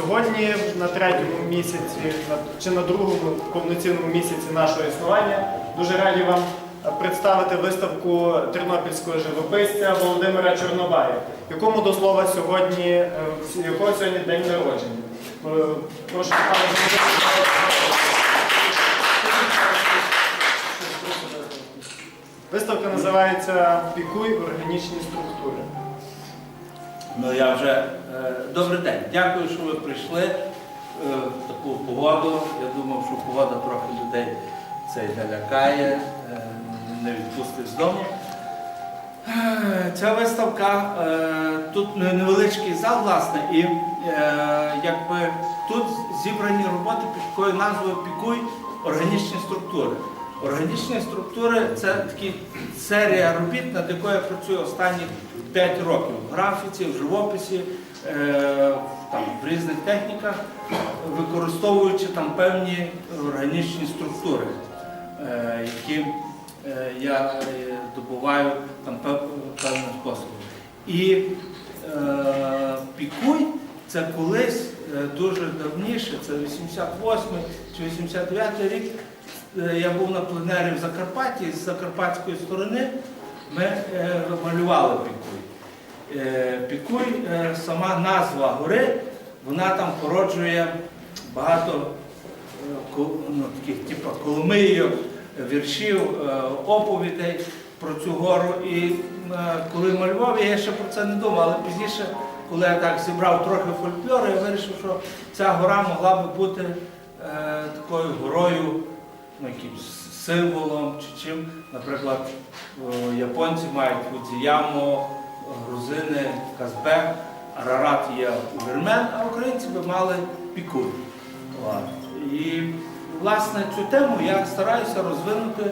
Сьогодні, на третьому місяці, чи на другому повноцінному місяці нашого існування, дуже раді вам е, представити виставку тернопільського живописця Володимира Чорнобая, якому до слова сьогодні, е, якого сьогодні день народження. Е, Прошу Виставка називається Пікуй органічні структури. Ну я вже е, добрий день. Дякую, що ви прийшли е, в таку погоду. Я думав, що погода трохи людей цей не не відпустить з дому. Е, Ця виставка, тут невеличкий зал, власне, і якби тут зібрані роботи під такою назвою Пікуй органічні структури. Органічні структури це такі серія робіт, над якою я працюю останні 5 років в графіці, в живописі, е, в- різних техніках, використовуючи певні органічні структури, е, які е, я добуваю певним способом. І е, пікуй це колись дуже давніше, це 88 чи 89 рік. Е, Я був на пленері в Закарпатті, з закарпатської сторони ми е, малювали пікуй. Е, Пікуй, сама назва гори, вона там породжує багато ну, таких типу коломийок, віршів, оповідей про цю гору. І коли малював, я ще про це не думав, але пізніше, коли я так зібрав трохи фольклору, я вирішив, що ця гора могла би бути такою горою, якимсь символом чи чим. Наприклад, японці мають Фудзіяму, грузини, Казбек, Арарат є Вірмен, а українці би мали Пікуй. От. І власне цю тему я стараюся розвинути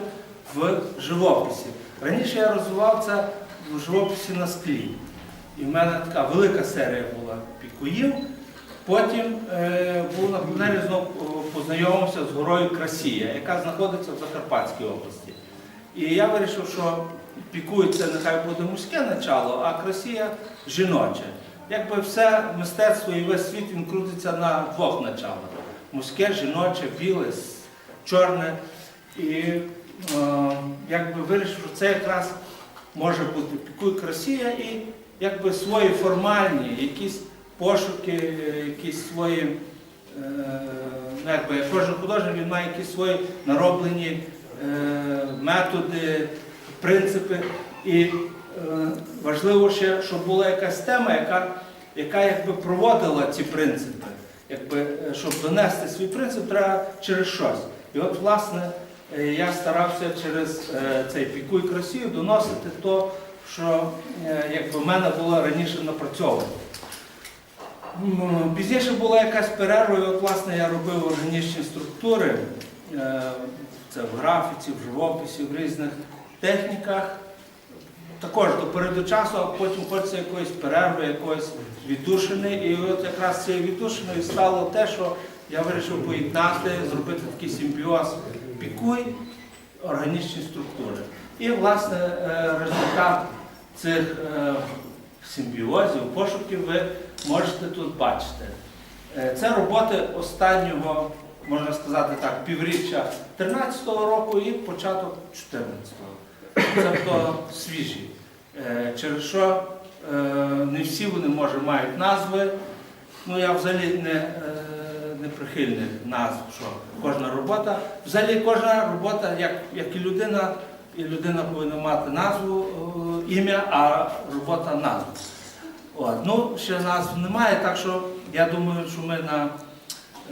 в живописі. Раніше я розвивав це в живописі на склі. І в мене така велика серія була пікуїв. Потім е, знову познайомився з горою Красія, яка знаходиться в Закарпатській області. І я вирішив, що це нехай буде мужське начало, а красія жіноче. Якби все мистецтво і весь світ він крутиться на двох началах: мужське, жіноче, біле, чорне. І е, якби вирішив, що це якраз може бути пікуй красія і якби свої формальні, якісь пошуки, якісь свої. е, ну, якби кожен художник він має якісь свої нароблені е, методи, принципи. І е, важливо ще, щоб була якась тема, яка, яка якби проводила ці принципи. Якби, е, щоб донести свій принцип, треба через щось. І от, власне, е, я старався через е, цей пікуй красію доносити то, що е, якби в мене було раніше напрацьовано. М, Пізніше була якась перерва, і от, власне, я робив органічні структури. Е, Це в графіці, в живописі, в різних техніках. Також до переду часу, а потім хочеться якоїсь перерви, якоїсь віддушини. І от якраз цією віддушиною стало те, що я вирішив поєднати, зробити такий симбіоз пікуй, органічні структури. І, власне, е, результат цих е, симбіозів, пошуків ви можете тут бачити. Е, Це роботи останнього, можна сказати так, півріччя 13-го року і початок 14-го. Тобто свіжі. Е, Через що е, не всі вони, може, мають назви. Ну, я взагалі не, не прихильник назв, що кожна робота. Взагалі кожна робота, як, як і людина, і людина повинна мати назву, ім'я, а робота назву. От. Ну, ще назв немає, так що я думаю, що ми на,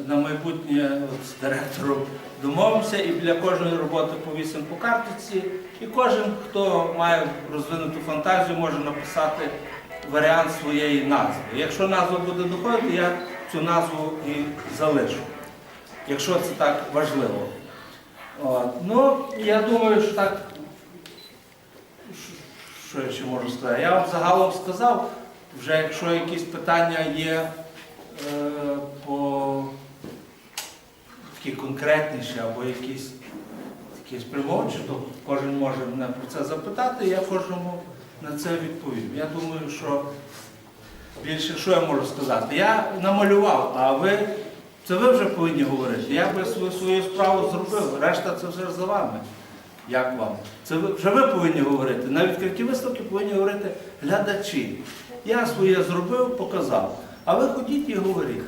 на майбутнє от, з директором домовимося і біля кожної роботи повісимо по карточці. І кожен, хто має розвинуту фантазію, може написати варіант своєї назви. Якщо назва буде доходити, я цю назву і залишу, якщо це так важливо. От. Ну, я думаю, що так. Що я ще можу сказати? Я вам загалом сказав, вже якщо якісь питання є е, по такі конкретніші або якісь такі спрямовувачі, то кожен може мене про це запитати, і я кожному на це відповім. Я думаю, що більше що я можу сказати? Я намалював, а ви це ви вже повинні говорити. Я би свою, свою справу зробив, решта це вже за вами. Як вам? Це вже ви повинні говорити. На відкритті виставки повинні говорити глядачі. Я своє зробив, показав. А ви ходіть і говоріть.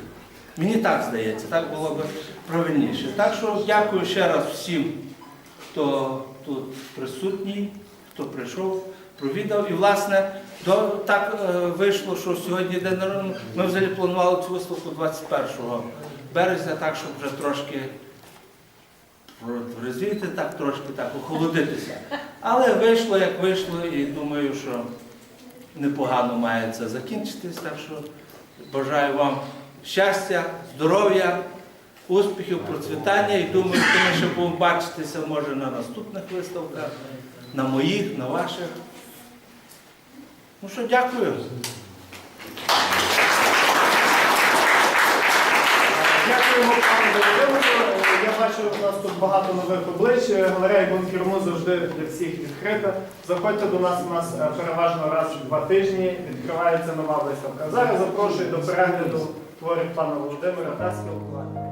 Мені так здається, так було б правильніше. Так що дякую ще раз всім, хто тут присутній, хто прийшов, провідав. І, власне, до, так е, вийшло, що сьогодні день народження. Ми взагалі планували цю виставку 21 березня, так, щоб вже трошки розвіяти, так трошки так, охолодитися. Але вийшло, як вийшло, і думаю, що непогано має це закінчитись. Так що бажаю вам щастя, здоров'я, успіхів, процвітання. І думаю, що ми ще будемо бачитися може на наступних виставках, на моїх, на ваших. Ну що, дякую. Бачу, у нас тут багато нових облич. Галерея Бункерму завжди для всіх відкрита. Заходьте до нас, у нас е, переважно раз в два тижні відкривається нова виставка. Зараз запрошую до перегляду творів пана Володимира та спілкування.